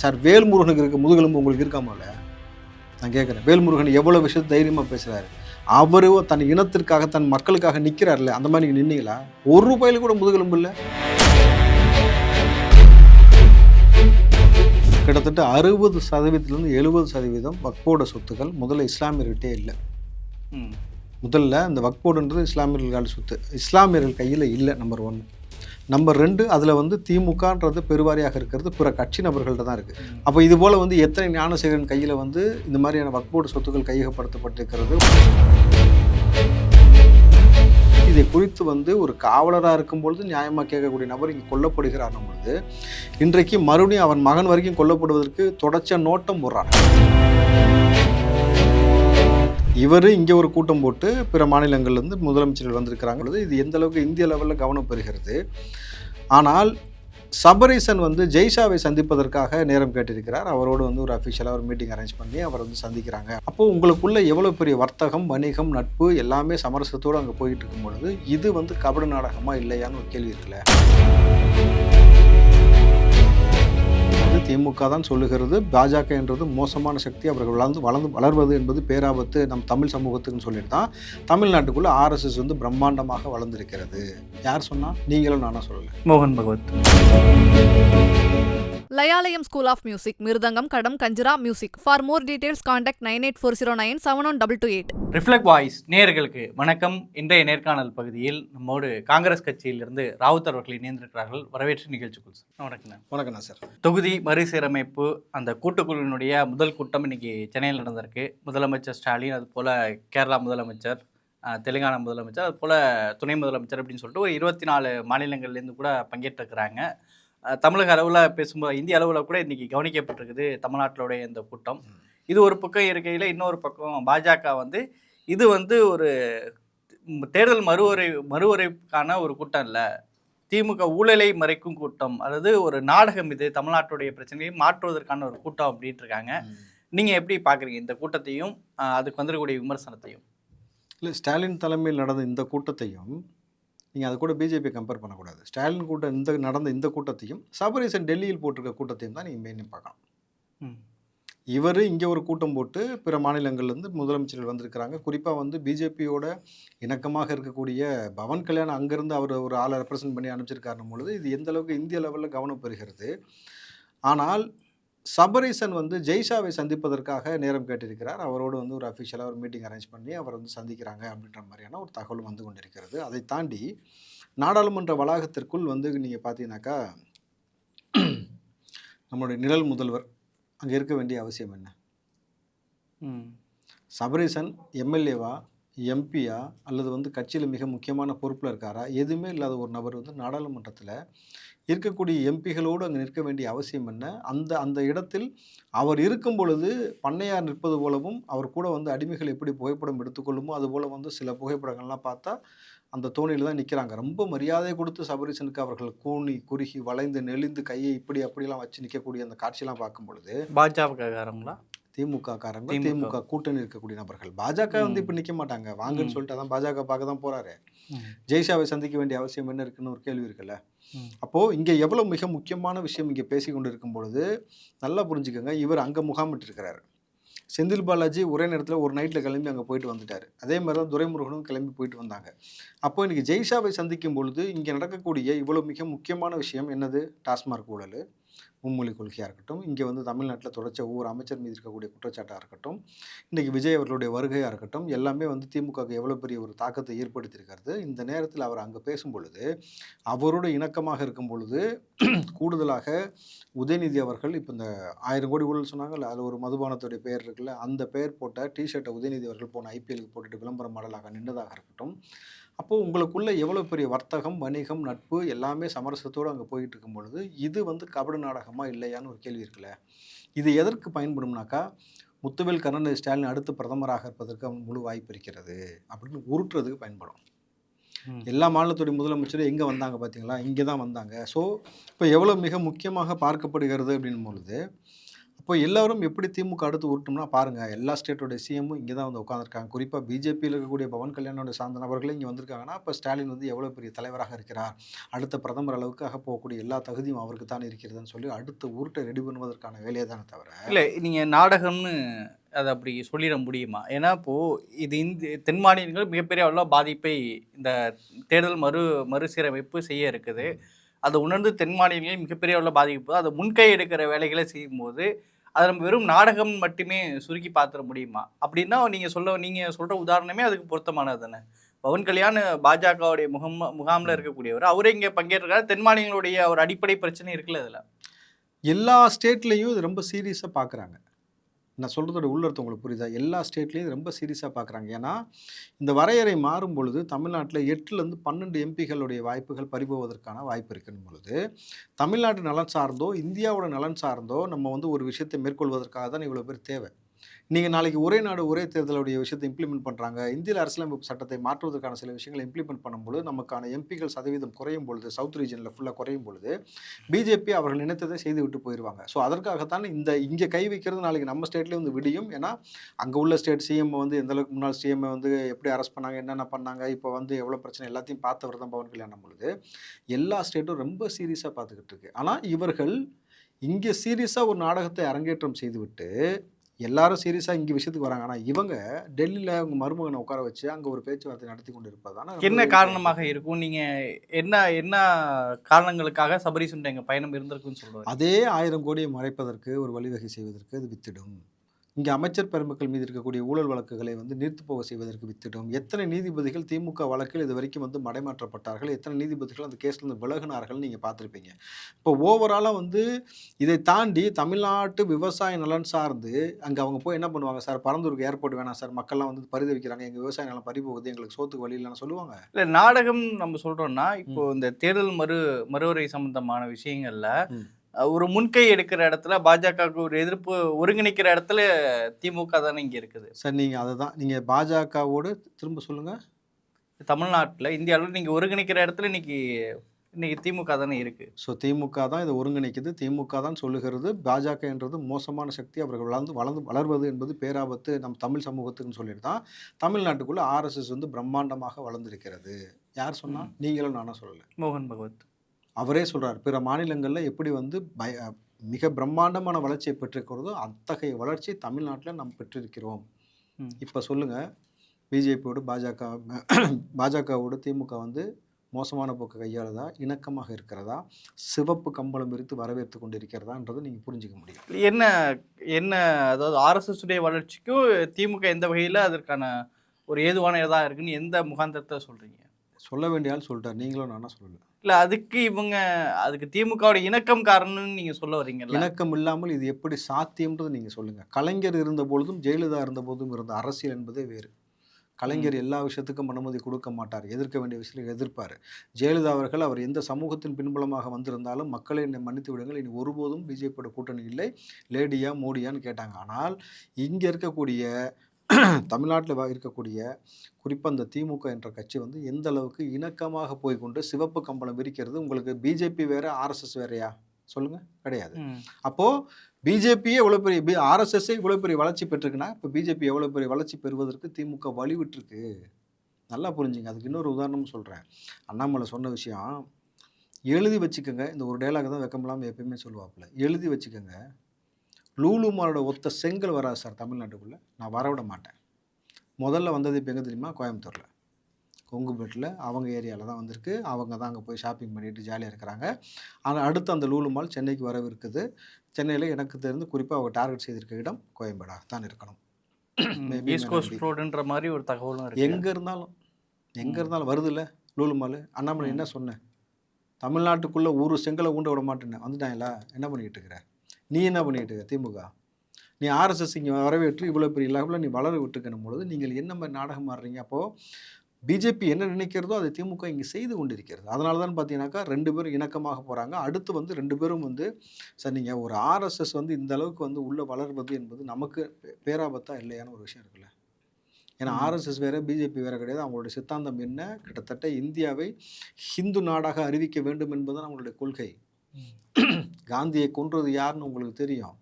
Sir வேல்முருகனுக்கு இருக்க முதுகெலும்பு உங்களுக்கு இருக்காமல நான் கேட்குறேன். வேல்முருகன் எவ்வளோ விஷயத்தை தைரியமாக பேசுகிறாரு அவரு தன் இனத்திற்காக தன் மக்களுக்காக நிற்கிறார்ல அந்த மாதிரி நீங்கள் நின்னீங்களா? ஒரு ரூபாயில கூட முதுகெலும்பு இல்லை. கிட்டத்தட்ட அறுபது சதவீதத்துலேருந்து எழுபது சதவீதம் வக்போட சொத்துக்கள் முதல்ல இஸ்லாமியர்கிட்டே இல்லை. முதல்ல இந்த வக்போர்டுன்றது இஸ்லாமியர்கள் சொத்து. இஸ்லாமியர்கள் கையில் இல்லை நம்பர் ஒன் நம்பர் ரெண்டு அதில் வந்து திமுகன்றது பெருவாரியாக இருக்கிறது பிற கட்சி நபர்கள்ட்ட தான் இருக்குது அப்போ இது போல் வந்து எத்தனை ஞானசேகரன் கையில் வந்து இந்த மாதிரியான வக்போர்டு சொத்துக்கள் கையகப்படுத்தப்பட்டிருக்கிறது? இதை குறித்து வந்து ஒரு காவலராக இருக்கும் பொழுது நியாயமாக கேட்கக்கூடிய நபர் இங்கே கொல்லப்படுகிறார் பொழுது இன்றைக்கு மறுபடியும் அவன் மகன் வரைக்கும் கொல்லப்படுவதற்கு தொடர்ச்சியாக நோட்டம் போடுறாங்க. இவர் இங்கே ஒரு கூட்டம் போட்டு பிற மாநிலங்கள்லேருந்து முதலமைச்சர்கள் வந்திருக்கிறாங்க இது எந்த அளவுக்கு இந்திய லெவலில் கவனம் பெறுகிறது? ஆனால் சபரீசன் வந்து ஜெய்ஷாவை சந்திப்பதற்காக நேரம் கேட்டிருக்கிறார். அவரோடு வந்து ஒரு அஃபிஷியலாக ஒரு மீட்டிங் அரேஞ்ச் பண்ணி அவர் வந்து சந்திக்கிறாங்க. அப்போ உங்களுக்குள்ள எவ்வளோ பெரிய வர்த்தகம் வணிகம் நட்பு எல்லாமே சமரசத்தோடு அங்கே போயிட்டு இருக்கும் பொழுது இது வந்து கபட நாடகமாக இல்லையான்னு ஒரு கேள்வி இருக்குல்ல? திமுக தான் சொல்லுகிறது. பாஜக என்றது மோசமான சக்தி. அவர்கள் வளர்ந்து வளர்ந்து வளர்வது என்பது பேராபத்து நம் தமிழ் சமூகத்துக்குன்னு சொல்லிட்டு தான் தமிழ்நாட்டுக்குள்ளே ஆர்எஸ்எஸ் வந்து பிரம்மாண்டமாக வளர்ந்திருக்கிறது. யார் சொன்னால் நீங்களும் நானும் சொல்லலை. மோகன் Bhagavat. Layalayam school of music mridangam ghatam kanjira music for more details contact nine eight four zero nine seven one double two eight reflect voice நேயர்களுக்கு வணக்கம். இன்றைய நேர்காணல் பகுதியில் நம்மோடு காங்கிரஸ் கட்சியிலிருந்து ராவுத் அவர்கள் இணைந்திருக்கிறார்கள். வரவேற்று நிகழ்ச்சிக்குள் சார். வணக்கம் வணக்கண்ணா சார். தொகுதி மறுசீரமைப்பு அந்த கூட்டுக்குழுவினுடைய முதல் கூட்டம் இன்னைக்கு சென்னையில் நடந்திருக்கு. முதலமைச்சர் ஸ்டாலின் அது போல் கேரளா முதலமைச்சர் தெலுங்கானா முதலமைச்சர் அது போல் துணை முதலமைச்சர் அப்படின்னு சொல்லிட்டு ஒரு இருபத்தி நாலு மாநிலங்கள்லேருந்து கூட பங்கேற்றிருக்கிறாங்க. அஹ், தமிழக அளவில் பேசும்போது இந்திய அளவில் கூட இன்னைக்கு கவனிக்கப்பட்டிருக்குது தமிழ்நாட்டிலுடைய இந்த கூட்டம். இது ஒரு பக்கம் இருக்கையில் இன்னொரு பக்கம் பாஜக வந்து இது வந்து ஒரு தேர்தல் மறுவரை மறுவரைக்கான ஒரு கூட்டம் இல்லை. திமுக ஊழலை மறைக்கும் கூட்டம் அதாவது ஒரு நாடகம் இது தமிழ்நாட்டுடைய பிரச்சனையை மாற்றுவதற்கான ஒரு கூட்டம் அப்படின்ட்டு இருக்காங்க. நீங்க எப்படி பாக்குறீங்க இந்த கூட்டத்தையும் அதுக்கு வந்துடக்கூடிய விமர்சனத்தையும்? இல்லை ஸ்டாலின் தலைமையில் நடந்த இந்த கூட்டத்தையும் நீங்கள் அது கூட பிஜேபி கம்பேர் பண்ணக்கூடாது. ஸ்டாலின் கூட்டம் இந்த நடந்த இந்த கூட்டத்தையும் சபரீசன் டெல்லியில் போட்டிருக்க கூட்டத்தையும் தான் நீங்கள் மெயின் பார்க்கலாம். இவர் இங்கே ஒரு கூட்டம் போட்டு பிற மாநிலங்கள்லேருந்து முதலமைச்சர்கள் வந்திருக்கிறாங்க. குறிப்பாக வந்து பிஜேபியோட இணக்கமாக இருக்கக்கூடிய பவன் கல்யாண் அங்கேருந்து அவர் ஒரு ஆளை ரெப்ரசன்ட் பண்ணி அனுப்பிச்சிருக்காருன்னும் பொழுது இது எந்த அளவுக்கு இந்திய லெவலில் கவனம் பெறுகிறது? ஆனால் சபரீசன் வந்து ஜெய்ஷாவை சந்திப்பதற்காக நேரம் கேட்டிருக்கிறார். அவரோடு வந்து ஒரு அஃபிஷியலாக ஒரு மீட்டிங் அரேஞ்ச் பண்ணி அவர் வந்து சந்திக்கிறாங்க அப்படின்ற மாதிரியான ஒரு தகவல் வந்து கொண்டிருக்கிறது. அதை தாண்டி நாடாளுமன்ற வளாகத்திற்குள் வந்து நீங்கள் பார்த்தீங்கன்னாக்கா நம்மளுடைய நிழல் முதல்வர் அங்கே இருக்க வேண்டிய அவசியம் என்ன. சபரீசன் எம்எல்ஏவா எம்பியா அல்லது வந்து கட்சியில் மிக முக்கியமான பொறுப்பில் இருக்காரா எதுவுமே இல்லாத ஒரு நபர் வந்து நாடாளுமன்றத்தில் இருக்கக்கூடிய எம்பிகளோடு அங்கே நிற்க வேண்டிய அவசியம் என்ன? அந்த அந்த இடத்தில் அவர் இருக்கும் பொழுது பண்ணையார் நிற்பது போலவும் அவர் கூட வந்து அடிமைகள் எப்படி புகைப்படம் எடுத்துக்கொள்ளுமோ அதுபோல் வந்து சில புகைப்படங்கள்லாம் பார்த்தா அந்த தோணியில் தான் நிற்கிறாங்க ரொம்ப மரியாதை கொடுத்து சபரிசனுக்கு அவர்கள் கூனி குறுகி வளைந்து நெளிந்து கையை இப்படி அப்படிலாம் வச்சு நிற்கக்கூடிய அந்த காட்சியெலாம் பார்க்கும் பொழுது பாஜகக்காரங்களா திமுக காரங்க திமுக. கூட்டணி இருக்கக்கூடிய நபர்கள் பாஜக வந்து. இப்ப நிக்க மாட்டாங்க வாங்கன்னு. சொல்லிட்டு அதான் பாஜக பார்க்க தான் போறாரு. ஜெய்ஷாவை சந்திக்க வேண்டிய அவசியம் என்ன இருக்குன்னு ஒரு கேள்வி இருக்குல்ல. அப்போ இங்க எவ்வளவு மிக முக்கியமான விஷயம் இங்க பேசி கொண்டு இருக்கும் பொழுது நல்லா புரிஞ்சுக்கோங்க இவர் அங்க முகாமிட்டு இருக்கிறாரு செந்தில் பாலாஜி ஒரே நேரத்தில் ஒரு நைட்டில் கிளம்பி அங்கே போயிட்டு வந்துட்டார் அதே மாதிரி தான் துரைமுருகனும் கிளம்பி போயிட்டு வந்தாங்க அப்போ இன்னைக்கு ஜெய்ஷாவை சந்திக்கும் பொழுது இங்கே நடக்கக்கூடிய இவ்வளோ மிக முக்கியமான விஷயம் என்னது டாஸ்மார்க் ஊழல் மும்மொழி கொள்கையாக இருக்கட்டும் இங்கே வந்து தமிழ்நாட்டில் தொடர்ச்சி ஒவ்வொரு அமைச்சர் மீது இருக்கக்கூடிய குற்றச்சாட்டாக இருக்கட்டும் இன்றைக்கி விஜய் அவர்களுடைய வருகையாக இருக்கட்டும் எல்லாமே வந்து திமுகவுக்கு எவ்வளோ பெரிய ஒரு தாக்கத்தை ஏற்படுத்தியிருக்கிறது. இந்த நேரத்தில் அவர் அங்கே பேசும் பொழுது அவரோட இணக்கமாக இருக்கும் பொழுது கூடுதலாக உதயநிதி அவர்கள் இப்போ இந்த ஆயிரம் கோடி ஊழல் சொன்னாங்கல்ல அதில் ஒரு மதுபானத்துடைய பெயர் இருக்குல்ல அந்த பெயர் போட்ட டிஷர்ட்டை உதயநிதி அவர்கள் போன ஐபிஎலுக்கு போட்டுட்டு விளம்பரம் மாடலாக நின்றதாக இருக்கட்டும் அப்போது உங்களுக்குள்ள எவ்வளோ பெரிய வர்த்தகம் வணிகம் நட்பு எல்லாமே சமரசத்தோடு அங்கே போயிட்டு இருக்கும் பொழுது இது வந்து கபட நாடகமா இல்லையான்னு ஒரு கேள்வி இருக்குல்ல? இது எதற்கு பயன்படும்னாக்கா முத்துவேல் கருணாநிதி ஸ்டாலின் அடுத்து பிரதமராக இருப்பதற்கு அவன் முழு வாய்ப்பு இருக்கிறது அப்படின்னு உருட்டுறதுக்கு பயன்படும். எல்லா மாநிலத்துடைய முதலமைச்சரும் எங்கே வந்தாங்க பார்த்தீங்களா இங்கே தான் வந்தாங்க. ஸோ இப்போ எவ்வளோ மிக முக்கியமாக பார்க்கப்படுகிறது அப்படின் பொழுது அப்போ எல்லாரும் எப்படி திமுக அடுத்து உருட்டும்னா பாருங்க எல்லா ஸ்டேட்டோட சிஎம்மும் இங்கே தான் வந்து உட்காந்துருக்காங்க குறிப்பாக பிஜேபியில் இருக்கக்கூடிய பவன் கல்யாணோட சார்ந்த நபர்களே இங்கே வந்திருக்காங்கன்னா இப்போ ஸ்டாலின் வந்து எவ்வளோ பெரிய தலைவராக இருக்கிறார்? அடுத்த பிரதமர் அளவுக்காக போகக்கூடிய எல்லா தகுதியும் அவருக்கு தான் இருக்கிறதுன்னு சொல்லி அடுத்த உருட்டை ரெடி பண்ணுவதற்கான வேலையை தானே தவிர. இல்லை நீங்கள் நாடகம்னு அதை அப்படி சொல்லிட முடியுமா? ஏன்னா இப்போது இது இந்த தென் மாநிலங்கள் மிகப்பெரிய அளவில் பாதிப்பை இந்த தேர்தல் மறு மறுசீரமைப்பு செய்ய இருக்குது. அதை உணர்ந்து தென் மாநிலங்களில் மிகப்பெரிய அளவில் பாதிப்பு அதை முன்கை எடுக்கிற வேலைகளை செய்யும்போது அதை நம்ம வெறும் நாடகம் மட்டுமே சுருக்கி பார்த்துட முடியுமா? அப்படின்னா நீங்கள் சொல்ல நீங்கள் சொல்கிற உதாரணமே அதுக்கு பொருத்தமானது தானே? பவன் கல்யாண் பாஜகவுடைய முகம் முகாமில் இருக்கக்கூடியவர் அவரே இங்கே பங்கேற்கிறார் தென் மாநிலங்களுடைய ஒரு அடிப்படை பிரச்சனை இருக்குல்ல அதில்? எல்லா ஸ்டேட்லேயும் இது ரொம்ப சீரியஸாக பார்க்குறாங்க நான் சொல்கிறதோட உள்ளர்த்தம் உங்களுக்கு புரியுதா? எல்லா ஸ்டேட்லேயும் ரொம்ப சீரியஸாக பார்க்குறாங்க ஏன்னா இந்த வரையறை மாறும் பொழுது தமிழ்நாட்டில் எட்டுலேருந்து பன்னெண்டு எம்பிகளுடைய வாய்ப்புகள் பறிபோவதற்கான வாய்ப்பு இருக்குன்னு பொழுது தமிழ்நாட்டு நலன் சார்ந்தோ இந்தியாவோட நலன் சார்ந்தோ நம்ம வந்து ஒரு விஷயத்தை மேற்கொள்வதற்காக தான் இவ்வளோ பேர் தேவை. நீங்கள் நாளைக்கு ஒரே நாடு ஒரே தேர்தலுடைய விஷயத்தை இம்ப்ளிமெண்ட் பண்ணுறாங்க இந்தியில் அரசியலமைப்பு சட்டத்தை மாற்றுவதற்கான சில விஷயங்களை இம்ப்ளிமெண்ட் பண்ணும்பொழுது நமக்கான எம்பிகள் சதவீதம் குறையும் பொழுது சவுத் ரீஜனில் ஃபுல்லாக குறையும் பொழுது பிஜேபி அவர்கள் நினைத்ததை செய்து விட்டு போயிடுவாங்க ஸோ அதற்காகத்தான் இந்த இங்கே கை வைக்கிறது நாளைக்கு நம்ம ஸ்டேட்லேயே வந்து விடியும். ஏன்னா அங்கே உள்ள ஸ்டேட் சிஎம் வந்து எந்தளவுக்கு முன்னாள் சிஎம்ஐ வந்து எப்படி அரெஸ்ட் பண்ணாங்க என்னென்ன பண்ணாங்க இப்போ வந்து எவ்வளோ பிரச்சனை எல்லாத்தையும் பார்த்தவர் தான் பவன் கல்யாணம் பொழுது எல்லா ஸ்டேட்டும் ரொம்ப சீரியஸாக பார்த்துக்கிட்டு இருக்கு. ஆனால் இவர்கள் இங்கே சீரியஸாக ஒரு நாடகத்தை அரங்கேற்றம் செய்துவிட்டு எல்லாரும் சீரியஸாக இங்கே விஷயத்துக்கு வராங்க. ஆனால் இவங்க டெல்லியில் அவங்க மருமகனை உட்கார வச்சு அங்கே ஒரு பேச்சுவார்த்தை நடத்தி கொண்டு இருப்பதான என்ன காரணமாக இருக்கும்? நீங்க என்ன என்ன காரணங்களுக்காக சபரிசுண்ட எங்க பயணம் இருந்திருக்குன்னு சொல்லுவாங்க அதே ஆயிரம் கோடியை மறைப்பதற்கு ஒரு வழிவகை செய்வதற்கு அது வித்திடும். இங்கே அமைச்சர் பெருமக்கள் மீது இருக்கக்கூடிய ஊழல் வழக்குகளை வந்து நீர்த்து போக செய்வதற்கு வித்திடும். எத்தனை நீதிபதிகள் திமுக வழக்கில் இது வரைக்கும் வந்து மடைமாற்றப்பட்டார்கள்? எத்தனை நீதிபதிகள் அந்த கேஸ்லேருந்து விலகினார்கள் நீங்கள் பார்த்துருப்பீங்க. இப்போ ஓவராலாக வந்து இதை தாண்டி தமிழ்நாட்டு விவசாய நலன் சார்ந்து அங்கே அவங்க போய் என்ன பண்ணுவாங்க? சார் பரந்தூருக்கு ஏர்போர்ட் வேணாம் சார். மக்கள்லாம் வந்து பரிதவிக்கிறாங்க. எங்கள் விவசாய நிலம் பறி போகுது. எங்களுக்கு சோத்துக்கு வழி இல்லைன்னு சொல்லுவாங்க? இல்ல நாடகம் நம்ம சொல்றோம்னா இப்போ இந்த தேர்தல் மறு மறுவரை சம்பந்தமான விஷயங்கள்ல ஒரு முன்கை எடுக்கிற இடத்துல பாஜகவுக்கு ஒரு எதிர்ப்பு ஒருங்கிணைக்கிற இடத்துல திமுக தானே இங்க இருக்குது. சார் நீங்கள் அதை தான் நீங்கள் பாஜகவோடு திரும்ப சொல்லுங்கள் தமிழ்நாட்டுல இந்தியாவில் நீங்க ஒருங்கிணைக்கிற இடத்துல இன்னைக்கு இன்னைக்கு திமுக தானே இருக்கு. ஸோ திமுக தான் இதை ஒருங்கிணைக்குது. திமுக தான் சொல்லுகிறது பாஜக என்றது மோசமான சக்தி அவர்கள் வளர்ந்து வளர்ந்து வளர்வது என்பது பேராபத்து நம் தமிழ் சமூகத்துக்குன்னு சொல்லிட்டு தான் தமிழ்நாட்டுக்குள்ள ஆர்எஸ்எஸ் வந்து பிரம்மாண்டமாக வளர்ந்திருக்கிறது. யார் சொன்னா? ம். நீங்களும் நானும் சொல்லலை. மோகன் பகவத். அவரே சொல்றார் பிற மாநிலங்களில் எப்படி வந்து பய மிக பிரம்மாண்டமான வளர்ச்சியை பெற்றிருக்கிறதோ அத்தகைய வளர்ச்சி தமிழ்நாட்டில் நாம் பெற்றிருக்கிறோம். இப்போ சொல்லுங்க பிஜேபியோடு பாஜக பாஜகவோடு திமுக வந்து மோசமான போக்கு கையாளுதா இணக்கமாக இருக்கிறதா சிவப்பு கம்பளம் விரித்து வரவேற்று கொண்டிருக்கிறதான்றதை நீங்கள் புரிஞ்சுக்க முடியும். என்ன என்ன அதாவது ஆர்எஸ்எஸ் உடைய வளர்ச்சிக்கும் திமுக எந்த வகையில அதற்கான ஒரு ஏதுவான இதாக இருக்குன்னு எந்த முகாந்திரத்தை சொல்றீங்க? சொல்ல வேண்டிய ஆள் சொல்லிட்டார். நீங்களும் நானா சொல்லல. இல்ல அதுக்கு இவங்க அதுக்கு திமுகவோட இணக்கம் காரணம்னு நீங்க சொல்ல வர்றீங்கல்ல? இணக்கம் இல்லாமல் இது எப்படி சாத்தியம்ன்றது நீங்கள் சொல்லுங்கள் கலைஞர் இருந்த பொழுதும் ஜெயலலிதா இருந்த போதும் இருந்த அரசியல் என்பதே வேறு. கலைஞர் எல்லா விஷயத்துக்கும் அனுமதி கொடுக்க மாட்டார். எதிர்க்க வேண்டிய விஷயத்தில் எதிர்ப்பார். ஜெயலலிதா அவர்கள் அவர் எந்த சமூகத்தின் பின்புலமாக வந்திருந்தாலும் மக்களை என்னை மன்னித்து விடுங்கள். இனி ஒருபோதும் பிஜேபியோட கூட்டணி இல்லை. லேடியா மோடியான்னு கேட்டாங்க. ஆனால் இங்கே இருக்கக்கூடிய தமிழ்நாட்டில் இருக்கக்கூடிய குறிப்பாக அந்த திமுக என்ற கட்சி வந்து எந்த அளவுக்கு இணக்கமாக போய்க்கொண்டு சிவப்பு கம்பளம் விரிக்கிறது? உங்களுக்கு பிஜேபி வேற ஆர்எஸ்எஸ் வேறயா? சொல்லுங்க. கிடையாது. அப்போ பிஜேபியே எவ்வளோ பெரிய பி ஆர்எஸ்எஸ்ஸே இவ்வளோ பெரிய வளர்ச்சி பெற்றிருக்குன்னா இப்போ பிஜேபி எவ்வளோ பெரிய வளர்ச்சி பெறுவதற்கு திமுக வழிவிட்டிருக்கு. நல்லா புரிஞ்சுங்க. அதுக்கு இன்னொரு உதாரணம் சொல்கிறேன் அண்ணாமலை சொன்ன விஷயம் எழுதி வச்சுக்கோங்க. இந்த ஒரு டைலாக் தான் வெக்கமில்லாமல் எப்பயுமே சொல்லுவாப்புல. எழுதி வச்சுக்கோங்க. லூலு மாலோட ஒத்த செங்கல் வராது சார் தமிழ்நாட்டுக்குள்ளே. நான் வரவிட மாட்டேன். முதல்ல வந்தது இப்போ எங்கே தெரியுமா? கோயம்புத்தூரில். கொங்குபேட்டில். அவங்க ஏரியாவில் தான் வந்திருக்கு. அவங்க தான் அங்கே போய் ஷாப்பிங் பண்ணிட்டு ஜாலியாக இருக்கிறாங்க. ஆனால் அடுத்து அந்த லூலு மால் சென்னைக்கு வரவிருக்குது சென்னையில் எனக்கு தெரிந்து குறிப்பாக அவங்க டார்கெட் செய்திருக்க இடம் கோயம்பேடாக தான் இருக்கணும். ஈஸ்ட் மாதிரி ஒரு தகவலும் எங்கே இருந்தாலும் எங்கே இருந்தாலும் வருதுல்ல லூலு மால் அண்ணாமலை. என்ன சொன்னேன் தமிழ்நாட்டுக்குள்ளே ஒரு செங்கலை ஊண்ட விட மாட்டேன்னு. வந்துட்டாங்களா? என்ன பண்ணிக்கிட்டு இருக்கிற? நீ என்ன பண்ணிக்கிட்டு இருக்க திமுக? நீ ஆர்எஸ்எஸ் இங்கே வரவேற்று இவ்வளோ பெரிய லெவலில் நீ வளர விட்டுக்கணும் பொழுது நீங்கள் என்ன மாதிரி நாடகம் ஆடுறீங்க? அப்போது பிஜேபி என்ன நினைக்கிறதோ அதை திமுக இங்கே செய்து கொண்டிருக்கிறது. அதனால தான் பார்த்தீங்கன்னாக்கா ரெண்டு பேரும் இணக்கமாக போகிறாங்க அடுத்து வந்து ரெண்டு பேரும் வந்து சார் நீங்கள் ஒரு ஆர்எஸ்எஸ் வந்து இந்த அளவுக்கு வந்து உள்ளே வளர்வது என்பது நமக்கு பே- பேராபத்தா இல்லையான ஒரு விஷயம் இருக்குல்ல. ஏன்னா. ஆர்எஸ்எஸ் வேற பிஜேபி வேற கிடையாது. அவங்களுடைய சித்தாந்தம் என்ன? கிட்டத்தட்ட இந்தியாவை ஹிந்து நாடாக அறிவிக்க வேண்டும் என்பதுதான் அவங்களுடைய கொள்கை. காந்தியை கொன்றது யாருன்னு உங்களுக்கு தெரியும்.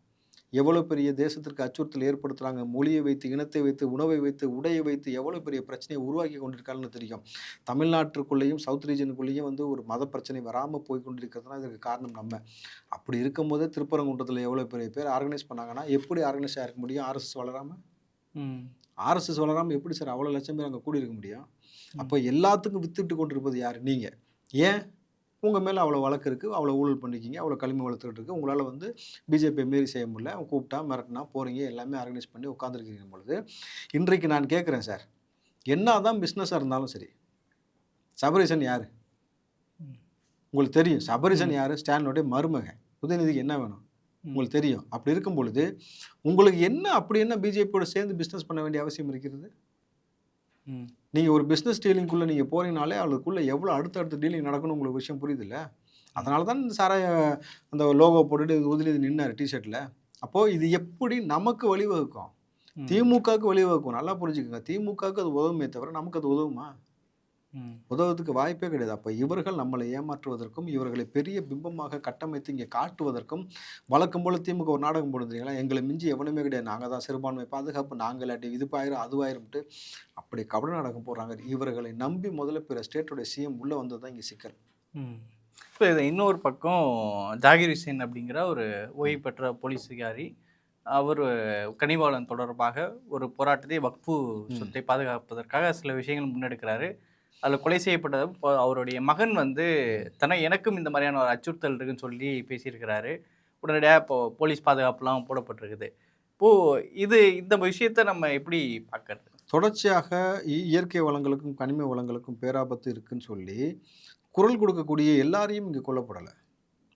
எவ்வளோ பெரிய தேசத்திற்கு அச்சுறுத்தல் ஏற்படுத்துகிறாங்க மொழியை வைத்து இனத்தை வைத்து உணவை வைத்து உடையை வைத்து எவ்வளோ பெரிய பிரச்சனையை உருவாக்கி கொண்டிருக்காங்கன்னு தெரியும். தமிழ்நாட்டுக்குள்ளேயும் சவுத் ரீஜனுக்குள்ளேயும் வந்து ஒரு மத பிரச்சனை வராமல் போய் கொண்டிருக்கிறதுனா இதுக்கு காரணம் நம்ம. அப்படி இருக்கும்போதே திருப்பரங்குன்றத்தில் எவ்வளோ பெரிய பேர் ஆர்கனைஸ் பண்ணாங்கன்னா எப்படி ஆர்கனைஸ் ஆகிருக்க முடியும்? ஆர்எஸ்எஸ் வளராமல் ம். ஆர்எஸ்எஸ் வளராமல் எப்படி சார் அவ்வளோ லட்சம் பேர் அங்கே கூடி இருக்க முடியும் அப்போ எல்லாத்துக்கும் வித்துட்டு கொண்டிருப்பது யார்? நீங்கள் ஏன்? உங்கள் மேலே அவ்வளோ வழக்கு இருக்குது அவ்வளோ ஊழல் பண்ணிக்கிங்க. அவ்வளோ களிமை வளர்த்துக்கிட்டு இருக்கு உங்களால் வந்து பிஜேபி மாரி செய்ய முடியல. அவங்க கூப்பிட்டா மிரட்டினா போகிறீங்க எல்லாமே ஆர்கனைஸ் பண்ணி உட்காந்துருக்கீங்க பொழுது இன்றைக்கு நான் கேட்குறேன் சார் என்ன தான் பிஸ்னஸாக இருந்தாலும் சரி சபரீசன் யார்? ம். உங்களுக்கு தெரியும். சபரீசன் யார்? ஸ்டாலினுடைய மருமகன். உதயநிதிக்கு என்ன வேணும். உங்களுக்கு தெரியும். அப்படி இருக்கும் பொழுது உங்களுக்கு என்ன அப்படி என்ன பிஜேபியோட சேர்ந்து பிஸ்னஸ் பண்ண வேண்டிய அவசியம் இருக்கிறது? ம். நீங்கள் ஒரு பிஸ்னஸ் டீலிங்குள்ளே நீங்கள் போகிறீங்கனாலே அதுக்குள்ளே எவ்வளோ அடுத்தடுத்த டீலிங் நடக்கணும் உங்களுக்கு விஷயம் புரியுதுல்ல? அதனால தான் இந்த சாராய அந்த லோகோ போட்டுட்டு உதயநிதி நின்னார் டிஷர்ட்டில் அப்போது இது எப்படி நமக்கு வழிவகுக்கும். திமுகவுக்கு வழிவகுக்கும். நல்லா புரிஞ்சுக்கோங்க. திமுகவுக்கு அது உதவுமே தவிர நமக்கு அது உதவுமா? உதவுறதுக்கு வாய்ப்பே கிடையாது. அப்போ இவர்கள் நம்மளை ஏமாற்றுவதற்கும் இவர்களை பெரிய பிம்பமாக கட்டமைத்து இங்கே காட்டுவதற்கும் வழக்கம் போல் திமுக ஒரு நாடகம் போடுறீங்களா எங்களை மிஞ்சி எவனுமே கிடையாது. நாங்கள் தான் சிறுபான்மை பாதுகாப்பு நாங்கள் இல்லாட்டி இதுப்பாயிரம் அதுவாயிரும்ட்டு அப்படி கபட நாடகம் போடுறாங்க. இவர்களை நம்பி முதல்ல பிற ஸ்டேட்டோட சிஎம் உள்ளே வந்தது தான் இங்கே சிக்கல். ம். இப்போ இது இன்னொரு பக்கம் ஜாகிர் ஹுசேன் அப்படிங்கிற ஒரு ஓய்வு பெற்ற போலீஸ் அதிகாரி அவர் கனிவாளன் தொடர்பாக ஒரு போராட்டத்தை வக்ஃபு சொத்தை பாதுகாப்பதற்காக சில விஷயங்கள் முன்னெடுக்கிறாரு. அதில் கொலை செய்யப்பட்டது. அவருடைய மகன் வந்து தன்னை எனக்கும் இந்த மாதிரியான ஒரு அச்சுறுத்தல் இருக்குன்னு சொல்லி பேசியிருக்கிறாரு. உடனடியாக இப்போ போலீஸ் பாதுகாப்புலாம் போடப்பட்டிருக்குது. இப்போது இது இந்த விஷயத்தை நம்ம எப்படி பார்க்கறது? தொடர்ச்சியாக இ- இயற்கை வளங்களுக்கும் கனிம வளங்களுக்கும் பேராபத்து இருக்குன்னு சொல்லி குரல் கொடுக்கக்கூடிய எல்லாரையும் இங்கே கொல்லப்படலை.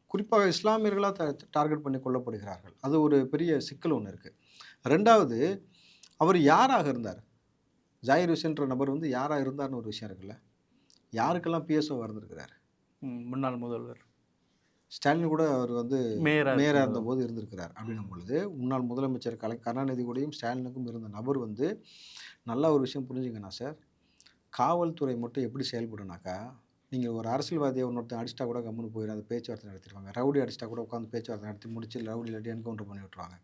குறிப்பாக இஸ்லாமியர்களாக டார்கெட் பண்ணி கொல்லப்படுகிறார்கள். அது ஒரு பெரிய சிக்கல் ஒன்று இருக்குது ரெண்டாவது அவர் யாராக இருந்தார்? ஜாயிர் ஹுசேன்ற நபர் வந்து யாராக இருந்தார்னு ஒரு விஷயம் இருக்குல்ல. யாருக்கெல்லாம் பிஎஸ்ஓ இருந்திருக்கிறார் முன்னாள் முதல்வர். ஸ்டாலின் கூட அவர் வந்து மேயரா மேயராக இருந்தபோது இருந்திருக்கிறார். அப்படின்னும் பொழுது முன்னாள் முதலமைச்சர் கலை கருணாநிதி கூடயும் ஸ்டாலினுக்கும் இருந்த நபர் வந்து நல்ல ஒரு விஷயம் புரிஞ்சுக்கண்ணா சார். காவல்துறை மட்டும் எப்படி செயல்படுனாக்கா நீங்கள் ஒரு அரசியல்வாதியை ஒருத்தன் அடிச்சிட்டா கூட கம்முன்னு போயிடும் அது பேச்சுவார்த்தை நடத்திடுவாங்க ரவுடி அடிச்சிட்டா கூட உட்காந்து பேச்சுவார்த்தை நடத்தி முடிச்சு ரவுடி இல்லாட்டி என்கவுண்டர் பண்ணி விட்ருவாங்க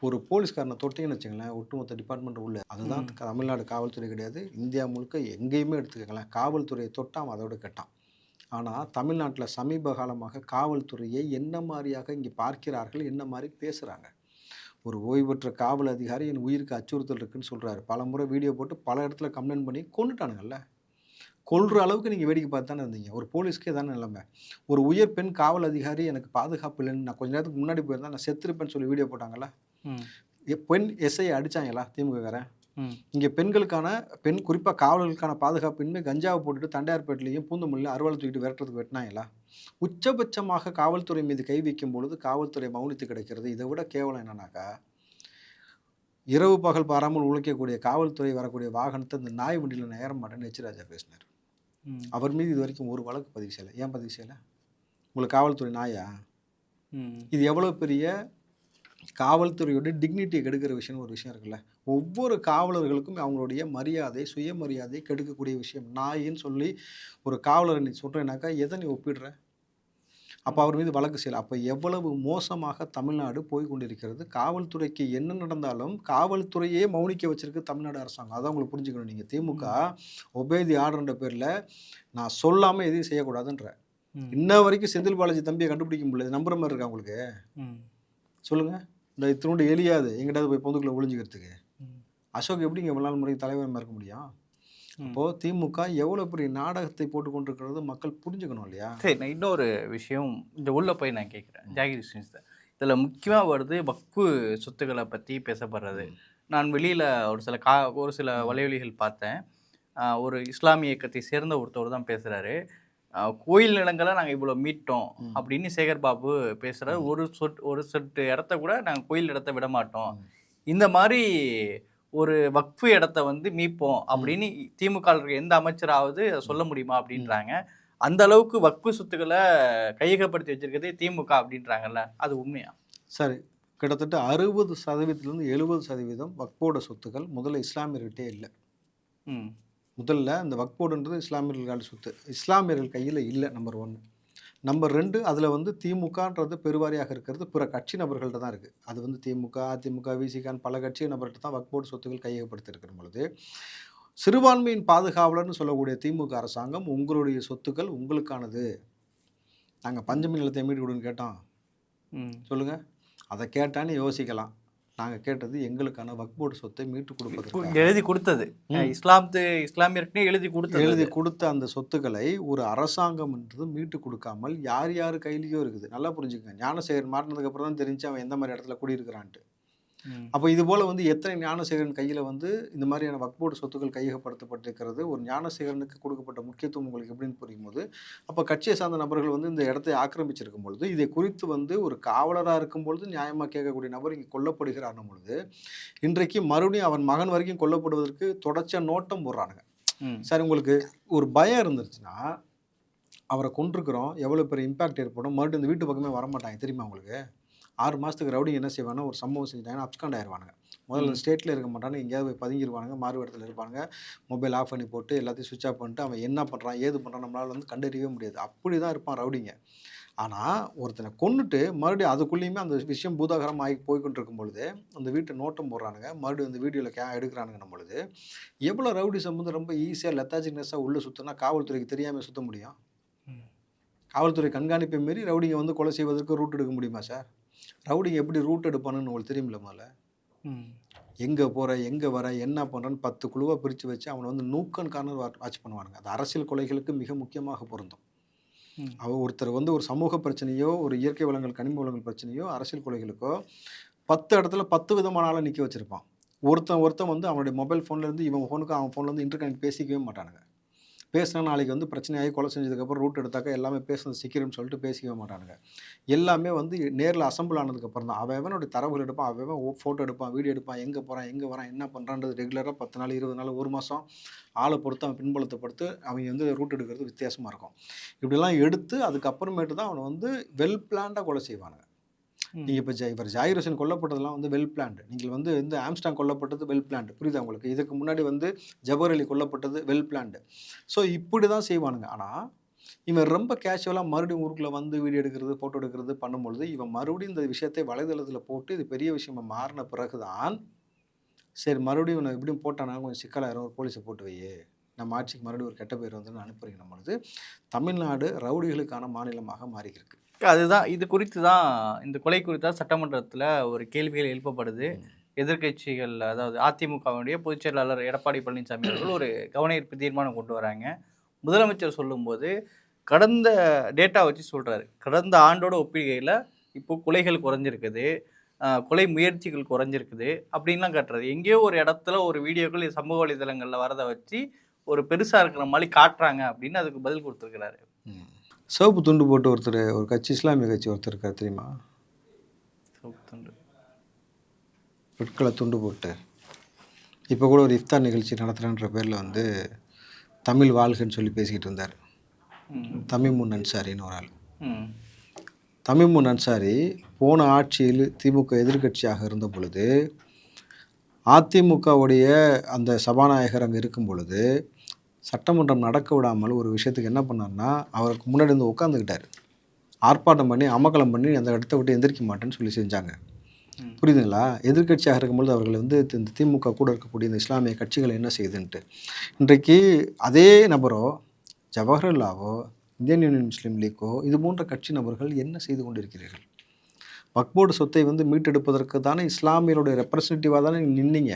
ஒரு போலீஸ்காரனை தொட்டிங்கன்னு வச்சுங்களேன் ஒட்டுமொத்த டிபார்ட்மெண்ட் உள்ள அதுதான். தமிழ்நாடு காவல்துறை கிடையாது இந்தியா முழுக்க எங்கேயுமே எடுத்துக்கங்களேன் காவல்துறையை தொட்டான் அதோட கெட்டான். ஆனால் தமிழ்நாட்டில் சமீப காலமாக காவல்துறையை என்ன மாதிரியாக இங்கே பார்க்கிறார்கள் என்ன மாதிரி பேசுகிறாங்க ஒரு ஓய்வு பெற்ற காவல் அதிகாரி என் உயிருக்கு அச்சுறுத்தல் இருக்குன்னு சொல்கிறாரு பல முறை வீடியோ போட்டு பல இடத்துல கம்ப்ளைண்ட் பண்ணி கொண்டுட்டானுங்கல்ல கொல்ற அளவுக்கு நீங்கள் வேடிக்கை பார்த்து தானே இருந்தீங்க. ஒரு போலீஸ்க்கே தானே நிலைமை. ஒரு உயர் பெண் காவல் அதிகாரி எனக்கு பாதுகாப்பு இல்லைன்னு நான் கொஞ்ச நேரத்துக்கு முன்னாடி போயிருந்தா நான் செத்துருப்பேன்னு சொல்லி வீடியோ எ- பெண் எஸ்ஐ அடிச்சாங்களா திமுககாரன் ம். இங்கே பெண்களுக்கான பெண் குறிப்பாக காவலர்களுக்கான பாதுகாப்பின்மை கஞ்சாவை போட்டுட்டு தண்டையார்பேட்டிலையும் பூந்தமல்லியும் அறுவாலை தூக்கிட்டு விரட்டுறதுக்கு வெட்டினாங்களா? உச்சபட்சமாக காவல்துறை மீது கை வைக்கும் பொழுது காவல்துறை மௌனித்து கிடக்கிறது. இதை விட கேவலம் என்னன்னாக்கா இரவு பகல் பாராமல் உழைக்கக்கூடிய காவல்துறை வரக்கூடிய வாகனத்தை இந்த நாய் வண்டியில் ஏற மாட்டேன்னு எச் ராஜா பேசினார். அவர் மீது இது வரைக்கும் ஒரு வழக்கு பதிவு செய்யலை. ஏன் பதிவு செய்யலை? உங்களுக்கு காவல்துறை நாயா? இது எவ்வளோ பெரிய காவல்துறையோட டிக்னிட்டியை கெடுக்கிற விஷயம் ஒரு விஷயம் இருக்குல்ல. ஒவ்வொரு காவலர்களுக்கும் அவங்களுடைய மரியாதை சுயமரியாதை கெடுக்கக்கூடிய விஷயம். நாயின்னு சொல்லி ஒரு காவலரை நீ சொல்கிறேனாக்கா எதை நீ ஒப்பிடுற? அப்போ அவர் மீது வழக்கு செய்யலாம் அப்போ எவ்வளவு மோசமாக தமிழ்நாடு போய் கொண்டிருக்கிறது காவல்துறைக்கு என்ன நடந்தாலும் காவல்துறையே மௌனிக்க வச்சிருக்கு தமிழ்நாடு அரசாங்கம். அதான் உங்களுக்கு புரிஞ்சுக்கணும் நீங்கள் திமுக ஒபேதி ஆர்டர்ன்ற பேரில் நான் சொல்லாமல் எதையும் செய்யக்கூடாதுன்ற. இன்ன வரைக்கும் செந்தில் பாலாஜி தம்பியை கண்டுபிடிக்க முடியல. நம்புற மாதிரி இருக்கா உங்களுக்கு? ம். சொல்லுங்க. இந்த இத்தினோண்டு எலியாது எங்கிட்டாவது போய் பொந்துக்குள்ள ஒளிஞ்சுக்கிறதுக்கு. ம். அசோக் எப்படிங்க இவ்வளவு நாள் முறைக்கு தலைவரமாக இருக்க முடியும்? அப்போது திமுக எவ்வளோ பெரிய நாடகத்தை போட்டு கொண்டிருக்கிறது மக்கள் புரிஞ்சுக்கணும் இல்லையா? சரி நான் இன்னொரு விஷயம் இந்த உள்ள போய் நான் கேட்குறேன். ஜாகிர் சார் இதில் முக்கியமாக வருது வக்ஃபு சொத்துக்களை பற்றி பேசப்படுறது. நான் வெளியில் ஒரு சில கா ஒரு சில வலைவலிகள் பார்த்தேன். ஒரு இஸ்லாமிய இயக்கத்தை சேர்ந்த ஒருத்தவர் தான் பேசுகிறாரு கோயில் நிலங்களை நாங்கள் இவ்வளோ மீட்டோம். அப்படின்னு சேகர் பாபு பேசுகிறார் ஒரு சொட் ஒரு சொட்டு இடத்த கூட நாங்கள் கோயில் இடத்த விட மாட்டோம். இந்த மாதிரி ஒரு வக்ஃபு இடத்த வந்து மீட்போம் அப்படின்னு திமுக எந்த அமைச்சராவது சொல்ல முடியுமா அப்படின்றாங்க. அந்த அளவுக்கு வக்ஃபு சொத்துக்களை கையகப்படுத்தி வச்சிருக்கிறதே திமுக அப்படின்றாங்கல்ல. அது உண்மையா? சரி. கிட்டத்தட்ட அறுபது சதவீதத்துலேருந்து எழுபது சதவீதம் வக்போட சொத்துக்கள் முதல்ல இஸ்லாமியர்கிட்டே இல்லை. ம். முதல்ல இந்த வக்போடுன்றது இஸ்லாமியர்கள் சொத்து. இஸ்லாமியர்கள் கையில் இல்லை நம்பர் ஒன்று நம்பர் ரெண்டு அதில் வந்து திமுகன்றது பெருவாரியாக இருக்கிறது. பிற கட்சி நபர்கள்ட்ட தான் இருக்குது அது வந்து திமுக அதிமுக விசிகான் பல கட்சி நபர்கள்ட்ட தான் வக்போர்டு சொத்துக்கள் கையகப்படுத்தியிருக்கிற பொழுது சிறுபான்மையின் பாதுகாவலர்னு சொல்லக்கூடிய திமுக அரசாங்கம் உங்களுடைய சொத்துக்கள் உங்களுக்கானது. நாங்கள் பஞ்சமி நிலத்தை மீட்டு கொடுன்னு கேட்டோம். ம். சொல்லுங்கள் அதை கேட்டான்னு யோசிக்கலாம். நாங்கள் கேட்டது எங்களுக்கான வக்போர்டு சொத்தை மீட்டு கொடுப்பதற்கு எழுதி கொடுத்தது. ம். இஸ்லாம்து இஸ்லாமியர்க்குனே எழுதி கொடுத்தது. எழுதி கொடுத்த அந்த சொத்துக்களை ஒரு அரசாங்கம்ன்றது மீட்டு கொடுக்காமல் யார் யார் கையிலயோ இருக்குது. நல்லா புரிஞ்சுக்கங்க. ஞானசேகரன் மாட்டினதுக்கு அப்புறம் தான் தெரிஞ்சு அவன் எந்த மாதிரி இடத்துல குடியிருக்கிறான்ட்டு. அப்போ இது போல வந்து எத்தனை ஞானசேகரன் கையில் வந்து இந்த மாதிரியான வக்போர்டு சொத்துக்கள் கையகப்படுத்தப்பட்டிருக்கிறது? ஒரு ஞானசேகரனுக்கு கொடுக்கப்பட்ட முக்கியத்துவம் உங்களுக்கு எப்படின்னு புரியும் போது அப்போ கட்சியை சார்ந்த நபர்கள் வந்து இந்த இடத்தை ஆக்கிரமிச்சிருக்கும் பொழுது இதை குறித்து வந்து ஒரு காவலராக இருக்கும் பொழுது நியாயமாக கேட்கக்கூடிய நபர் இங்கே கொல்லப்படுகிறார்னும் பொழுது இன்றைக்கு மறுபடியும் அவன் மகன் வரைக்கும் கொல்லப்படுவதற்கு தொடர்ச்சியாக நோட்டம் போடுறானுங்க. சார் உங்களுக்கு ஒரு பயம் இருந்துருச்சுன்னா அவரை கொண்டிருக்கிறோம் எவ்வளோ பெரிய இம்பாக்ட் ஏற்படும் மறுபடியும் இந்த வீட்டு பக்கமே வரமாட்டாங்க தெரியுமா உங்களுக்கு? ஆறு மாதத்துக்கு ரவுடிங்க என்ன செய்வாங்க ஒரு சம்பவம் செஞ்சுட்டாங்கன்னா அப்ஸ்காண்ட் ஆயிடுவானுங்க முதல்ல ஸ்டேட்டில் இருக்க மாட்டாங்க எங்கேயாவது போய் பதுங்கிடுவானுங்க மாறு இடத்துல இருப்பாங்க மொபைல் ஆஃப் பண்ணி போட்டு எல்லாத்தையும் சுவிட்ச் ஆஃப் பண்ணிட்டு அவன் என்ன பண்ணுறான் ஏது பண்ணுறான் நம்மளால் வந்து கண்டறியவே முடியாது. அப்படி தான் இருப்பான் ரவுடிங்க. ஆனால் ஒருத்தனை கொன்னுட்டு மறுபடியும் அதுக்குள்ளேயுமே அந்த விஷயம் பூதாகரம் ஆகி போய்கிட்டு இருக்கும் பொழுது அந்த வீட்டை நோட்டம் போடுறானுங்க. மறுபடியும் அந்த வீடியோவில் கே எடுக்கிறானுங்க பொழுது எவ்வளோ ரவுடி சம்பந்தம் ரொம்ப ஈஸியாக லெத்தாஜிக்னஸாக உள்ளே சுற்றினா காவல்துறைக்கு தெரியாமல் சுத்த முடியும். காவல்துறை கண்காணிப்பை மீறி ரவுடிங்க வந்து கொலை செய்வதற்கு ரூட் எடுக்க முடியுமா சார் ரவுடிங்க எப்படி ரூட் எடுப்பானுன்னு உங்களுக்கு தெரியுமில்ல முதல்ல? ம். எங்கே போகிற எங்கே வர என்ன பண்ணுறன்னு பத்து குழுவாக பிரித்து வச்சு அவனை வந்து நூக்கன் கார்னர் வாட்ச் பண்ணுவானுங்க. அது அரசியல் கொலைகளுக்கு மிக முக்கியமாக பொருந்தும். அவ ஒருத்தர் வந்து ஒரு சமூக பிரச்சனையோ ஒரு இயற்கை வளங்கள் கனிம வளங்கள் பிரச்சனையோ அரசியல் கொலைகளுக்கோ பத்து இடத்துல பத்து விதமான ஆளை நிற்க வச்சுருப்பான். ஒருத்தன் ஒருத்தன் வந்து அவனுடைய மொபைல் ஃபோன்லேருந்து இவன் ஃபோனுக்கு அவன் ஃபோன்லேருந்து இன்டர்கனெக்ட் பேசிக்கவே மாட்டானுங்க. பேசினா நாளைக்கு வந்து பிரச்சனையாகி கொலை செஞ்சதுக்கப்புறம் ரூட் எடுத்தாக்கா எல்லாமே பேசுனது சிக்கிறன்னு சொல்லிட்டு பேசிக்கவே மாட்டானுங்க. எல்லாமே வந்து நேரில் அசம்பிள் ஆனதுக்கப்புறம் தான் அவன் அவனுடைய தரவுகள் எடுப்பான் அவன் ஃபோட்டோ எடுப்பான் வீடியோ எடுப்பான் எங்கே போகிறான் எங்கே வரான் என்ன பண்ணுறான்றது ரெகுலராக பத்து நாள் இருபது நாள் ஒரு மாதம் ஆளை பொறுத்து அவன் பின்பலத்தை பொறுத்து அவங்க வந்து ரூட் எடுக்கிறது வித்தியாசமாக இருக்கும். இப்படிலாம் எடுத்து அதுக்கப்புறமேட்டு தான் அவனை வந்து வெல் பிளான்டாக கொலை செய்வானுங்க. நீங்கள் இப்போ ஜெய் இவர் ஜாயிர் ஹுசேன் கொல்லப்பட்டதெல்லாம் வந்து வெல் பிளான்டு. நீங்கள் வந்து இந்த ஆம்ஸ்டாங் கொல்லப்பட்டது வெல் பிளான்டு. புரியுதா உங்களுக்கு? இதுக்கு முன்னாடி வந்து ஜபர் அலி கொல்லப்பட்டது வெல் பிளான்டு. ஸோ இப்படி தான் செய்வானுங்க. ஆனால் இவன் ரொம்ப கேஷுவலாக மறுபடியும் ஊருக்குள்ளே வந்து வீடியோ எடுக்கிறது ஃபோட்டோ எடுக்கிறது பண்ணும்பொழுது இவன் மறுபடியும் இந்த விஷயத்தை வலைதளத்தில் போட்டு இது பெரிய விஷயமா மாறின பிறகுதான் சரி மறுபடியும் இவனை எப்படியும் போட்டானா கொஞ்சம் சிக்கலாயிரும் ஒரு போலீஸை போட்டு வையே. நம்ம ஆட்சிக்கு மறுபடியும் ஒரு கெட்ட பேர் வந்து அனுப்புறீங்க நம்மளது. தமிழ்நாடு ரவுடிகளுக்கான மாநிலமாக மாறியிருக்கு. அதுதான் இது குறித்து தான் இந்த கொலை குறித்து சட்டமன்றத்தில் ஒரு கேள்விகள் எழுப்பப்படுது. எதிர்க்கட்சிகள் அதாவது அதிமுகவுடைய பொதுச் செயலாளர் எடப்பாடி பழனிசாமி அவர்கள் ஒரு கவன ஈர்ப்பு தீர்மானம் கொண்டு வராங்க. முதலமைச்சர் சொல்லும்போது கடந்த டேட்டா வச்சு சொல்கிறாரு கடந்த ஆண்டோட ஒப்பிடுகையில் இப்போ கொலைகள் குறைஞ்சிருக்குது. கொலை முயற்சிகள் குறைஞ்சிருக்குது. அப்படின்லாம் காட்டுறது எங்கேயோ ஒரு இடத்துல ஒரு வீடியோக்கள் சமூக வலைதளங்களில் வரதை வச்சு ஒரு பெருசாக இருக்கிற மாதிரி காட்டுறாங்க அப்படின்னு அதுக்கு பதில் கொடுத்துருக்கிறாரு. சிவப்பு துண்டு போட்டு ஒருத்தர் ஒரு கட்சி இஸ்லாமிய கட்சி ஒருத்தர் இருக்கார் தெரியுமா? சவுத்துண்டு. ரெட்களை துண்டு போட்டு. இப்போ கூட ஒரு இஃப்தார் நிகழ்ச்சி நடத்துகிறேன்ற பேரில் வந்து தமிழ் வாழ்கன்னு சொல்லி பேசிக்கிட்டு இருந்தார். ம். தமிமுன் அன்சாரின்னு ஒரு ஆள். ம். தமிமுன் அன்சாரி போன ஆட்சியில் திமுக எதிர்க்கட்சியாக இருந்த பொழுது அதிமுகவுடைய அந்த சபாநாயகர் அங்கே இருக்கும் பொழுது சட்டமன்றம் நடக்க விடாமல் ஒரு விஷயத்துக்கு என்ன பண்ணார்னா அவருக்கு முன்னாடி வந்து உட்காந்துக்கிட்டார் ஆர்ப்பாட்டம் பண்ணி அமக்கலம் பண்ணி அந்த இடத்த விட்டு எந்திரிக்க மாட்டேன்னு சொல்லி செஞ்சாங்க. புரியுதுங்களா? எதிர்க்கட்சியாக இருக்கும்பொழுது அவர்கள் வந்து இந்த திமுக கூட இருக்கக்கூடிய இந்த இஸ்லாமிய கட்சிகள் என்ன செய்யுதுன்ட்டு இன்றைக்கு அதே நபரோ ஜவஹர்லாவோ இந்தியன் யூனியன் முஸ்லீம் லீக்கோ இது போன்ற கட்சி நபர்கள் என்ன செய்து கொண்டிருக்கிறீர்கள்? வக்போர்டு சொத்தை வந்து மீட்டெடுப்பதற்கு தானே இஸ்லாமியருடைய ரெப்ரசன்டேட்டிவாக தானே நின்னீங்க?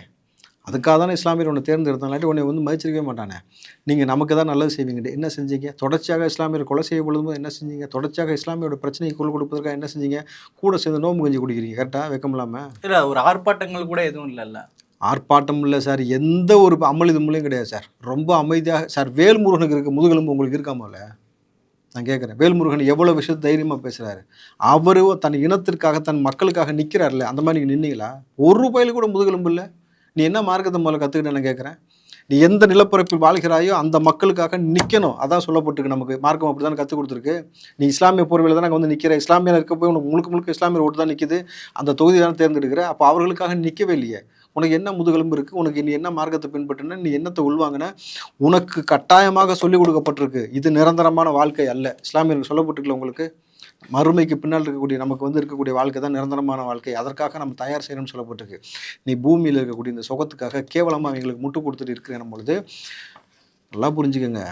அதுக்காக தானே இஸ்லாமியர் உன்னை தேர்ந்தெடுத்தாங்களாட்டி உன்னை வந்து மதிச்சிருக்கவே மாட்டானே. நீங்கள் நமக்கு தான் நல்லது செய்வீங்க என்ன செஞ்சீங்க? தொடர்ச்சியாக இஸ்லாமியர் கொலை செய்ய பொழுதும் என்ன செஞ்சீங்க? தொடர்ச்சியாக இஸ்லாமியோட பிரச்சனையை குரல் கொடுப்பதற்காக என்ன செஞ்சீங்க? கூட சேர்ந்து நோம்பு கஞ்சி குடிக்கிறீங்க கரெக்டாக வெக்கம் இல்லாமல் இல்ல ஒரு ஆர்ப்பாட்டங்கள் கூட எதுவும் இல்லைல்ல. ஆர்ப்பாட்டம் இல்லை சார் எந்த ஒரு அமல் இதுமுலையும் கிடையாது சார் ரொம்ப அமைதியாக சார் வேல்முருகனுக்கு இருக்க முதுகெலும்பு உங்களுக்கு இருக்காமல நான் கேட்குறேன். வேல்முருகன் எவ்வளோ விஷயத்தை தைரியமாக பேசுகிறாரு அவர் தன் இனத்திற்காக தன் மக்களுக்காக நிற்கிறார்ல அந்த மாதிரி நீங்கள் நின்னீங்களா? ஒரு ரூபாயில கூட முதுகெலும்பு இல்லை? நீ என்ன மார்க்கத்தை முதல்ல கற்றுக்கிட்டேன்னு கேட்குறேன் நீ எந்த நிலப்பரப்பில் வாழ்கிறாயோ அந்த மக்களுக்காக நிற்கணும் அதான் சொல்லப்பட்டிருக்கு நமக்கு. மார்க்கம் அப்படி தான் கற்றுக் கொடுத்துருக்கு. நீ இஸ்லாமிய போர்வையில் தான் நாங்கள் வந்து நிற்கிற இஸ்லாமியில் இருக்க போய் உனக்கு முழுக்க முழுக்க இஸ்லாமியர் ஓட்டு தான் நிற்கிது அந்த தொகுதி தான் தேர்ந்தெடுக்கிற? அப்போ அவர்களுக்காக நிற்கவே இல்லையே. உனக்கு என்ன முதுகெலும்பு இருக்குது உனக்கு நீ என்ன மார்க்கத்தை பின்பற்றின? நீ என்னத்தை உள்வாங்கின? உனக்கு கட்டாயமாக சொல்லிக் கொடுக்கப்பட்டிருக்கு. இது நிரந்தரமான வாழ்க்கை அல்ல. இஸ்லாமியர்கள் சொல்லப்பட்டிருக்கல உங்களுக்கு? மறுமைக்கு பின்னால் இருக்கக்கூடிய நமக்கு வந்து இருக்கக்கூடிய வாழ்க்கை தான் நிரந்தரமான வாழ்க்கை. அதற்காக நம்ம தயார் செய்யணும்னு சொல்லப்பட்டிருக்கு. நீ பூமியில் இருக்கக்கூடிய இந்த சுகத்துக்காக கேவலமாக அவங்களுக்கு முட்டு கொடுத்துட்டு இருக்கிறேன் பொழுது நல்லா புரிஞ்சுக்கோங்க.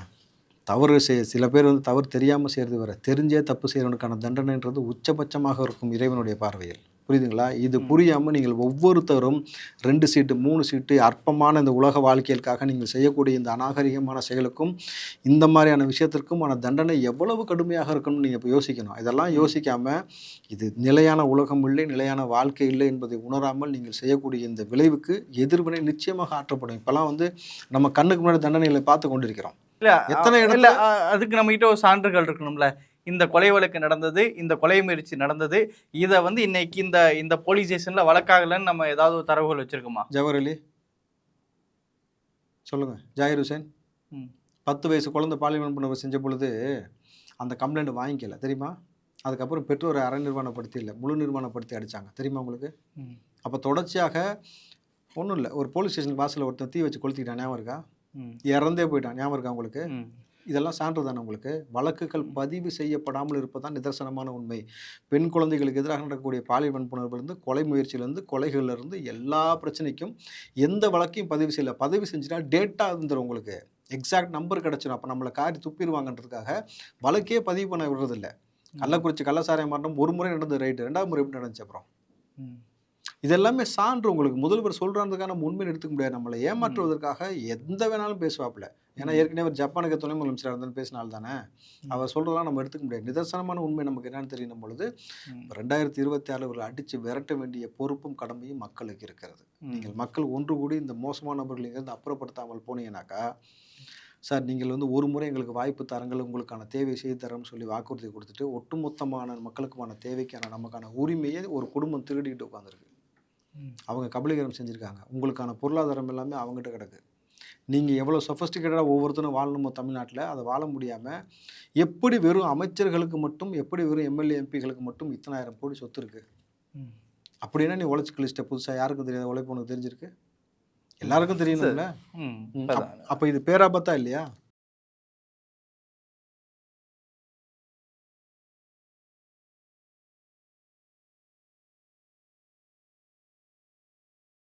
தவறு செய்ய சில பேர் வந்து தவறு தெரியாமல் செய்கிறது வேறு. தெரிஞ்சே தப்பு செய்கிறவனுக்கான தண்டனைன்றது உச்சபட்சமாக இருக்கும் இறைவனுடைய பார்வையில். புரியுதுங்களா? இது புரியாமல் நீங்கள் ஒவ்வொருத்தரும் ரெண்டு சீட்டு மூணு சீட்டு அற்பமான இந்த உலக வாழ்க்கைகளுக்காக நீங்கள் செய்யக்கூடிய இந்த அநாகரிகமான செயலுக்கும் இந்த மாதிரியான விஷயத்திற்குமான தண்டனை எவ்வளவு கடுமையாக இருக்கும்னு நீங்கள் இப்போ யோசிக்கணும். இதெல்லாம் யோசிக்காமல் இது நிலையான உலகம் இல்லை நிலையான வாழ்க்கை இல்லை என்பதை உணராமல் நீங்கள் செய்யக்கூடிய இந்த விளைவுக்கு எதிர்வினை நிச்சயமாக ஆற்றப்படும். இப்போல்லாம் வந்து நம்ம கண்ணுக்கு முன்னாடி தண்டனைகளை பார்த்து கொண்டிருக்கிறோம். இல்ல எத்தனை இடத்துல- அதுக்கு நம்ம கிட்ட ஒரு சான்றுகள் இருக்கணும்ல. இந்த கொலை வழக்கு நடந்தது இந்த கொலை முயற்சி நடந்தது. இதை வந்து இன்னைக்கு இந்த இந்த போலீஸ் ஸ்டேஷன்ல வழக்காகலன்னு நம்ம ஏதாவது தரவுகள் வச்சிருக்கோமா? ஜவஹர் அலி சொல்லுங்க. ஜாகிர் ஹுசேன். ம். பத்து வயசு குழந்தை பாலியல் வன்புணர்வு செஞ்ச பொழுது அந்த கம்ப்ளைண்ட் வாங்கிக்கல தெரியுமா? அதுக்கப்புறம் பெற்றோரை அரை நிர்வாணப்படுத்தி இல்லை முழு நிர்வாணப்படுத்தி அடிச்சாங்க. தெரியுமா உங்களுக்கு. அப்போ தொடர்ச்சியாக ஒன்றும் இல்லை. ஒரு போலீஸ் ஸ்டேஷன் வாசலில் ஒருத்தன் தீ வச்சு கொளுத்திக்கிட்டான். ஞாபகம் இருக்கா. இறந்தே போயிட்டான். ஞாபகம் இருக்கா உங்களுக்கு. இதெல்லாம் சான்று தானே உங்களுக்கு? வழக்குகள் பதிவு செய்யப்படாமல் இருப்பதுதான் நிதர்சனமான உண்மை. பெண் குழந்தைகளுக்கு எதிராக நடக்கக்கூடிய பாலியல் வன்புணர்வுலேருந்து கொலை முயற்சியிலேருந்து கொலைகள்லேருந்து எல்லா பிரச்சனைக்கும் எந்த வழக்கையும் பதிவு செய்யல. பதிவு செஞ்சுட்டா டேட்டா இருந்துரும் உங்களுக்கு. எக்ஸாக்ட் நம்பர் கிடச்சிடும் அப்போ நம்மளை காரி துப்பிடுவாங்கன்றதுக்காக வழக்கே பதிவு பண்ண விடுறதில்ல. கள்ளக்குறிச்சி கள்ளசாராய மாற்றம் ஒரு முறை நடந்தது ரைட்டு ரெண்டாவது முறை எப்படி நடந்துச்சு அப்புறம். இதெல்லாமே சான்று உங்களுக்கு. முதல்வர் சொல்கிறதுக்கான நம்ம உண்மையை எடுத்துக்க முடியாது. நம்மளை ஏமாற்றுவதற்காக எந்த வேணாலும் பேசுவாப்புல. ஏன்னா ஏற்கனவே அவர் ஜப்பானுக்கு துணை முதலமைச்சராக இருந்தாலும் பேசினால்தானே தானே. அவர் சொல்கிறதெல்லாம் நம்ம எடுத்துக்க முடியாது. நிதர்சனமான உண்மை நமக்கு என்னன்னு தெரியணும் பொழுது. ரெண்டாயிரத்தி இருபத்தி ஆறு இவர்கள் அடித்து விரட்ட வேண்டிய பொறுப்பும் கடமையும் மக்களுக்கு இருக்கிறது. நீங்கள் மக்கள் ஒன்று கூடி இந்த மோசமான நபர்கள் இங்கிருந்து அப்புறப்படுத்தாமல் போனீங்கன்னாக்கா சார் நீங்கள் வந்து ஒரு முறை எங்களுக்கு வாய்ப்பு தரங்கள் உங்களுக்கான தேவை செய்து தரோம்னு சொல்லி வாக்குறுதி கொடுத்துட்டு ஒட்டுமொத்தமான மக்களுக்குமான தேவைக்கான நமக்கான உரிமையை ஒரு குடும்பம் திருடிக்கிட்டு உட்காந்துருக்கு. அவங்க கபலீகரம் செஞ்சுருக்காங்க. உங்களுக்கான பொருளாதாரம் எல்லாமே அவங்ககிட்ட கிடக்கு. நீங்கள் எவ்வளோ சொஃபஸ்டிகேட்டடாக ஒவ்வொருத்தரும் வாழணுமோ தமிழ்நாட்டில் அதை வாழ முடியாமல் எப்படி வெறும் அமைச்சர்களுக்கு மட்டும் எப்படி வெறும் எம்எல்ஏ எம்பிகளுக்கு மட்டும் இத்தனாயிரம் கோடி சொத்து இருக்குது. அப்படின்னா நீ உழைச்சி கழிச்சிட்ட புதுசாக யாருக்கும் தெரியாத உழைப்பு உனக்கு தெரிஞ்சிருக்கு? எல்லாருக்கும் தெரியணும்ல. அப்போ இது பேராபத்தா இல்லையா?